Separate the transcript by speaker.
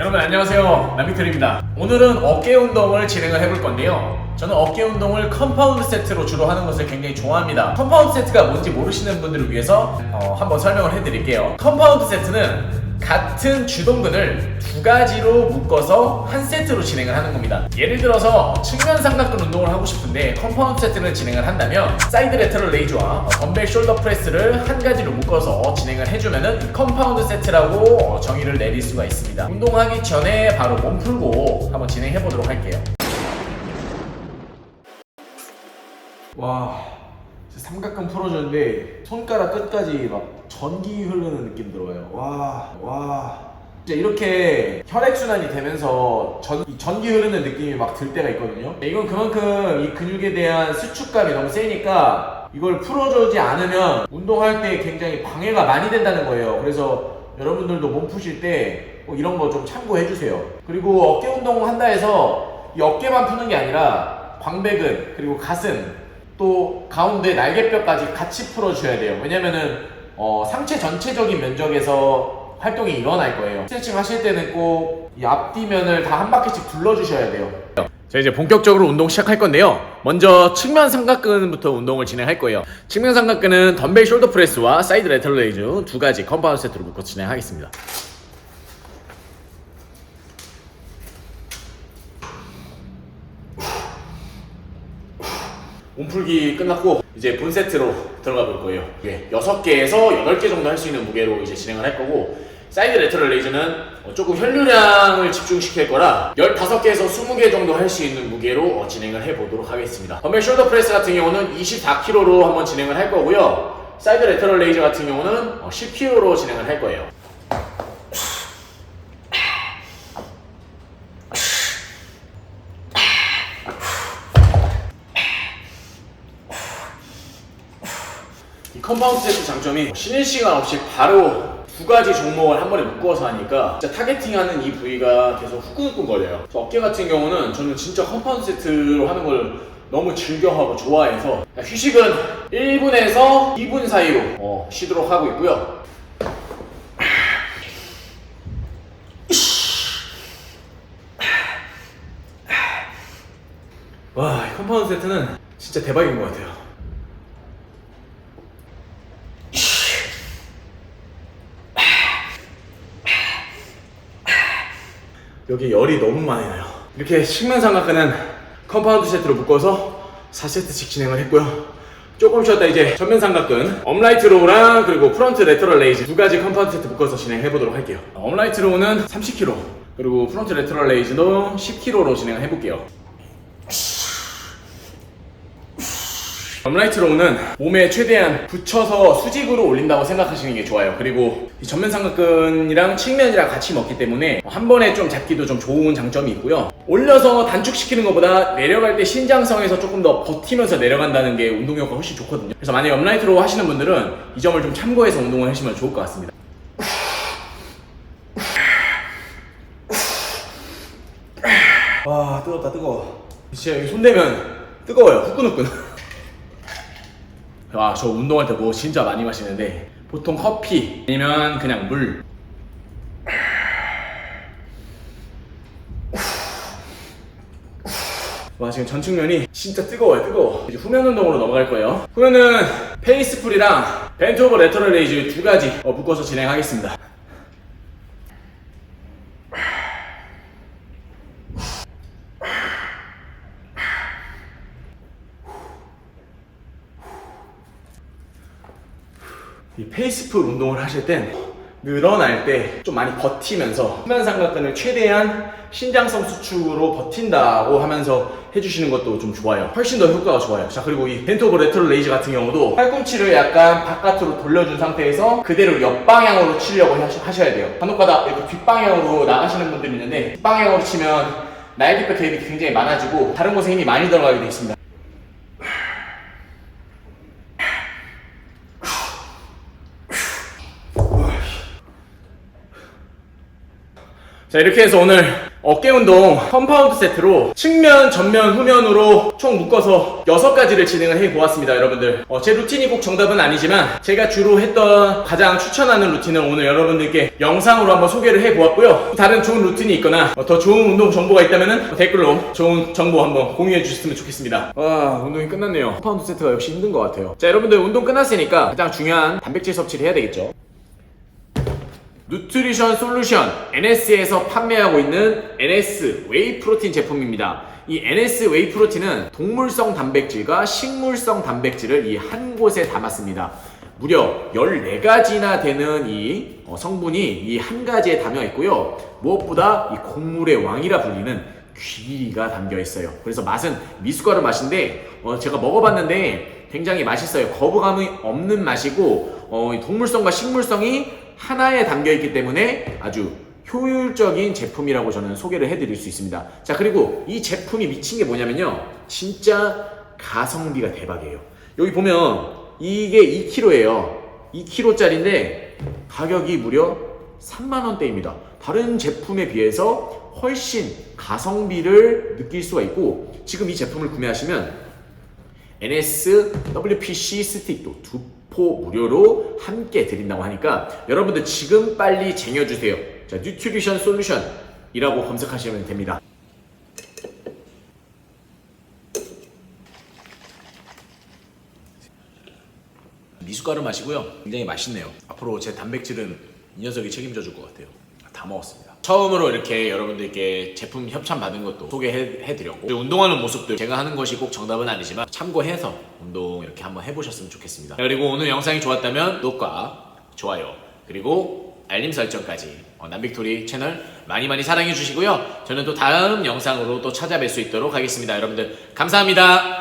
Speaker 1: 여러분 안녕하세요. 남미클입니다. 오늘은 어깨 운동을 진행을 해볼 건데요. 저는 어깨 운동을 컴파운드 세트로 주로 하는 것을 굉장히 좋아합니다. 컴파운드 세트가 뭔지 모르시는 분들을 위해서 어, 한번 설명을 해드릴게요. 컴파운드 세트는 같은 주동근을 두 가지로 묶어서 한 세트로 진행을 하는 겁니다. 예를 들어서 측면 삼각근 운동을 하고 싶은데 컴파운드 세트를 진행을 한다면 사이드 레터럴 레이즈와 어, 덤벨 숄더 프레스를 한 가지로 묶어서 진행을 해주면은 이 컴파운드 세트라고 어, 정의를 내릴 수가 있습니다. 운동하기 전에 바로 몸 풀고 한번 진행해 보도록 할게요. 와 삼각근 풀어줬는데 손가락 끝까지 막 전기 흐르는 느낌 들어요. 와 와. 진짜 이렇게 혈액순환이 되면서 전, 이 전기 흐르는 느낌이 막 들 때가 있거든요. 이건 그만큼 이 근육에 대한 수축감이 너무 세니까 이걸 풀어주지 않으면 운동할 때 굉장히 방해가 많이 된다는 거예요. 그래서 여러분들도 몸 푸실 때꼭 이런 거 좀 참고해 주세요. 그리고 어깨 운동 한다 해서 이 어깨만 푸는 게 아니라 광배근 그리고 가슴 또 가운데 날개뼈까지 같이 풀어줘야 돼요. 왜냐면은 어, 상체 전체적인 면적에서 활동이 일어날 거예요. 스트레칭 하실 때는 꼭 이 앞뒤면을 다 한 바퀴씩 둘러주셔야 돼요. 자 이제 본격적으로 운동 시작할 건데요. 먼저 측면 삼각근부터 운동을 진행할 거예요. 측면 삼각근은 덤벨 숄더 프레스와 사이드 레터럴 레이즈 두 가지 컴파운드 세트로 묶어 진행하겠습니다. 몸풀기 끝났고 이제 본 세트로 들어가 볼 거예요. 이게 6개에서 8개 정도 할 수 있는 무게로 이제 진행을 할 거고 사이드 레터럴 레이즈는 어, 조금 혈류량을 집중시킬 거라 15개에서 20개 정도 할 수 있는 무게로 어, 진행을 해 보도록 하겠습니다. 덤벨 숄더 프레스 같은 경우는 24kg로 한번 진행을 할 거고요. 사이드 레터럴 레이즈 같은 경우는 10kg로 진행을 할 거예요. 이 컴파운드 세트 장점이 쉬는 시간 없이 바로 두 가지 종목을 한 번에 묶어서 하니까 진짜 타겟팅하는 이 부위가 계속 후끈후끈 거려요. 저 어깨 같은 경우는 저는 진짜 컴파운드 세트로 하는 걸 너무 즐겨하고 좋아해서 휴식은 1분에서 2분 사이로 어, 쉬도록 하고 있고요. 와, 이 컴파운드 세트는 진짜 대박인 것 같아요. 여기 열이 너무 많이 나요. 이렇게 측면 삼각근은 컴파운드 세트로 묶어서 4세트씩 진행을 했고요. 조금 쉬었다 이제 전면 삼각근 업라이트 로우랑 그리고 프론트 레터럴 레이즈 두 가지 컴파운드 세트 묶어서 진행해 보도록 할게요. 업라이트 로우는 30kg 그리고 프론트 레터럴 레이즈도 10kg로 진행을 해볼게요. 업라이트 로우는 몸에 최대한 붙여서 수직으로 올린다고 생각하시는 게 좋아요. 그리고 이 전면 삼각근이랑 측면이랑 같이 먹기 때문에 한 번에 좀 잡기도 좀 좋은 장점이 있고요. 올려서 단축시키는 것보다 내려갈 때 신장성에서 조금 더 버티면서 내려간다는 게 운동 효과가 훨씬 좋거든요. 그래서 만약에 업라이트 로우 하시는 분들은 이 점을 좀 참고해서 운동을 하시면 좋을 것 같습니다. 와 뜨겁다 뜨거워. 진짜 여기 손 대면 뜨거워요. 후끈후끈. 와, 저 운동할 때 뭐 진짜 많이 마시는데 보통 커피 아니면 그냥 물. 와, 지금 전 측면이 진짜 뜨거워요, 뜨거워. 이제 후면 운동으로 넘어갈 거예요. 후면은 페이스 풀이랑 벤트 오버 레터럴 레이즈 두 가지 어, 묶어서 진행하겠습니다. 이 페이스풀 운동을 하실 땐 늘어날 때 좀 많이 버티면서 수면 삼각근을 최대한 신장성 수축으로 버틴다고 하면서 해주시는 것도 좀 좋아요. 훨씬 더 효과가 좋아요. 자 그리고 이 오버 레터럴 레이즈 같은 경우도 팔꿈치를 약간 바깥으로 돌려준 상태에서 그대로 옆방향으로 치려고 하셔- 하셔야 돼요. 간혹가다 이렇게 뒷방향으로 나가시는 분들이 있는데 뒷방향으로 치면 날개뼈 개입이 굉장히 많아지고 다른 곳에 힘이 많이 들어가게 되어 있습니다. 자 이렇게 해서 오늘
Speaker 2: 어깨 운동 컴파운드 세트로 측면, 전면, 후면으로 총 묶어서 6가지를 진행을 해 보았습니다, 여러분들. 어, 제 루틴이 꼭 정답은 아니지만 제가 주로 했던 가장 추천하는 루틴을 오늘 여러분들께 영상으로 한번 소개를 해 보았고요. 다른 좋은 루틴이 있거나 어, 더 좋은 운동 정보가 있다면 댓글로 좋은 정보 한번 공유해 주셨으면 좋겠습니다. 와, 운동이 끝났네요. 컴파운드 세트가 역시 힘든 것 같아요. 자, 여러분들 운동 끝났으니까 가장 중요한 단백질 섭취를 해야 되겠죠. 누트리션 솔루션 NS에서 판매하고 있는 NS 웨이 프로틴 제품입니다. 이 NS 웨이 프로틴은 동물성 단백질과 식물성 단백질을 이 한 곳에 담았습니다. 무려 14가지나 되는 이 어, 성분이 이 한 가지에 담겨 있고요. 무엇보다 이 곡물의 왕이라 불리는 귀리가 담겨 있어요. 그래서 맛은 미숫가루 맛인데 어, 제가 먹어봤는데 굉장히 맛있어요. 거부감이 없는 맛이고 어, 이 동물성과 식물성이 하나에 담겨 있기 때문에 아주 효율적인 제품이라고 저는 소개를 해드릴 수 있습니다. 자 그리고 이 제품이 미친 게 뭐냐면요, 진짜 가성비가 대박이에요. 여기 보면 이게 2kg예요. 2kg짜리인데 가격이 무려 3만 원대입니다. 다른 제품에 비해서 훨씬 가성비를 느낄 수가 있고 지금 이 제품을 구매하시면 NS WPC 스틱도 두 포 무료로 함께 드린다고 하니까 여러분들 지금 빨리 쟁여주세요. 자, 뉴트리션 솔루션이라고 검색하시면 됩니다. 미숫가루 맛이고요. 굉장히 맛있네요. 앞으로 제 단백질은 이 녀석이 책임져 줄 것 같아요. 다 먹었습니다. 처음으로 이렇게 여러분들께 제품 협찬 받은 것도 소개해드렸고 운동하는 모습들 제가 하는 것이 꼭 정답은 아니지만 참고해서 운동 이렇게 한번 해보셨으면 좋겠습니다. 그리고 오늘 영상이 좋았다면 구독과 좋아요 그리고 알림 설정까지 어, 남빅토리 채널 많이 많이 사랑해 주시고요. 저는 또 다음 영상으로 또 찾아뵐 수 있도록 하겠습니다. 여러분들 감사합니다.